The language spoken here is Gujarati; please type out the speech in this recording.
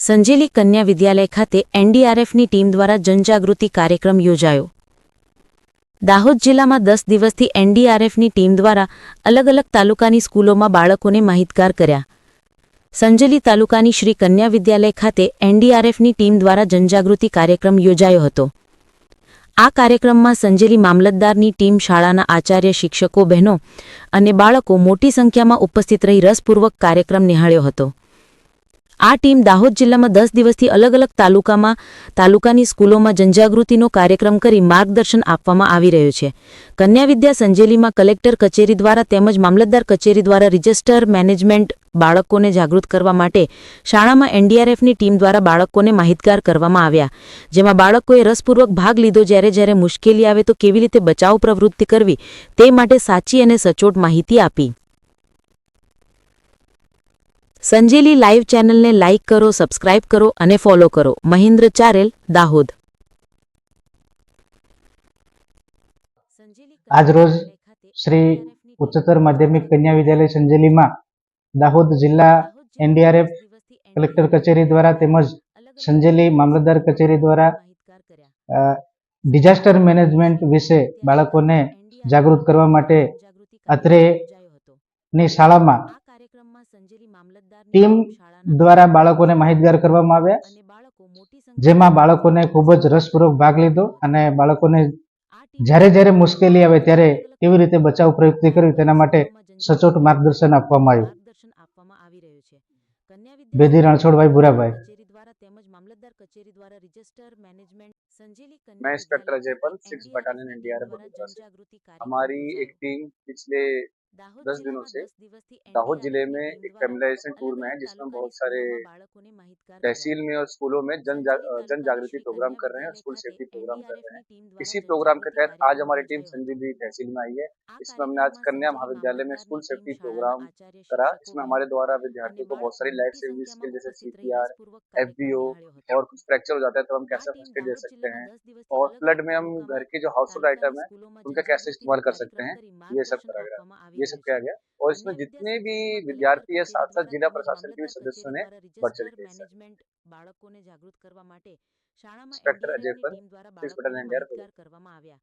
સંજેલી કન્યા વિદ્યાલય ખાતે એનડીઆરએફની ટીમ દ્વારા જનજાગૃતિ કાર્યક્રમ યોજાયો. દાહોદ જિલ્લામાં દસ દિવસથી એનડીઆરએફની ટીમ દ્વારા અલગ અલગ તાલુકાની સ્કૂલોમાં બાળકોને માહિતગાર કર્યા. સંજેલી તાલુકાની શ્રી કન્યા વિદ્યાલય ખાતે એનડીઆરએફની ટીમ દ્વારા જનજાગૃતિ કાર્યક્રમ યોજાયો હતો. આ કાર્યક્રમમાં સંજેલી મામલતદારની ટીમ શાળાના આચાર્ય શિક્ષકો બહેનો અને બાળકો મોટી સંખ્યામાં ઉપસ્થિત રહી રસપૂર્વક કાર્યક્રમ નિહાળ્યો હતો. આ ટીમ દાહોદ જિલ્લામાં દસ દિવસથી અલગ અલગ તાલુકામાં, તાલુકાની સ્કૂલોમાં જનજાગૃતિનો કાર્યક્રમ કરી માર્ગદર્શન આપવામાં આવી રહ્યું છે. કન્યા વિદ્યા સંજેલીમાં કલેક્ટર કચેરી દ્વારા તેમજ મામલતદાર કચેરી દ્વારા રજિસ્ટર મેનેજમેન્ટ બાળકોને જાગૃત કરવા માટે શાળામાં એનડીઆરએફની ટીમ દ્વારા બાળકોને માહિતગાર કરવામાં આવ્યા. જેમાં બાળકોએ રસપૂર્વક ભાગ લીધો જ્યારે જ્યારે મુશ્કેલી આવે તો કેવી રીતે બચાવ પ્રવૃત્તિ કરવી તે માટે સાચી અને સચોટ માહિતી આપી. સંજેલી લાઈવ ચેનલને લાઇક કરો સબસ્ક્રાઇબ કરો અને ફોલો કરો. મહેન્દ્ર ચારેલ દાહોદ. આજરોજ શ્રી ઉચ્ચતર માધ્યમિક કન્યા વિદ્યાલય સંજેલીમાં દાહોદ જિલ્લા એનડીઆરએફ કલેક્ટર કચેરી દ્વારા તેમજ સંજેલી મામલતદાર કચેરી દ્વારા ડિઝાસ્ટર મેનેજમેન્ટ વિશે બાળકોને જાગૃત કરવા માટે અત્રેની શાળામાં ટીમ દ્વારા બાળકોને માહિતગાર કરવામાં આવ્યા જેમાં બાળકોને ખૂબ જ રસપૂર્વક ભાગ લીધો અને બાળકોને જ્યારે જ્યારે મુશ્કેલી આવે ત્યારે કેવી રીતે બચાવ પ્રયુક્તિ કરવી તેના માટે સચોટ માર્ગદર્શન આપવામાં આવ્યું બેદી રણછોડભાઈ ભુરાભાઈ मैं inspector Ajay Pant six battalion NDRF Baroda से हमारी एक टीम पिछले दस दिनों से दाहोद ज़िले में एक फेमिलाइजेशन टूर में है जिसमें बहुत सारे तहसील में और स्कूलों में जन जा, जन जागृति प्रोग्राम कर रहे हैं स्कूल सेफ्टी प्रोग्राम कर रहे हैं। इसी प्रोग्राम के तहत आज हमारी टीम संजीवनी तहसील में आई है। इसमें हमने आज कन्या महाविद्यालय में स्कूल सेफ्टी प्रोग्राम करा। इसमें हमारे द्वारा विद्यार्थियों को बहुत सारी लाइफ सेविंग स्किल जैसे सीपीआर एफबीओ और कुछ फ्रैक्चर हो जाता है तो हम कैसे फ़र्स्ट एड दे सकते हैं और फ्लड में हम घर के जो हाउस होल्ड आइटम है उनका कैसे इस्तेमाल कर सकते हैं ये सब करा गया ये सब किया गया और इसमें जितने भी विद्यार्थी है साथ साथ जिला प्रशासन के भी सदस्यों ने बढ़ चढ़ के हिस्सा लिया। બાળકોને જાગૃત કરવા માટે શાળામાં ઇન્સ્પેક્ટર અજય NDRF ની પંત, ટીમ દ્વારા સિક્સ બાળકોને બટાલિયન NDRF માહિતગાર કરવામાં આવ્યા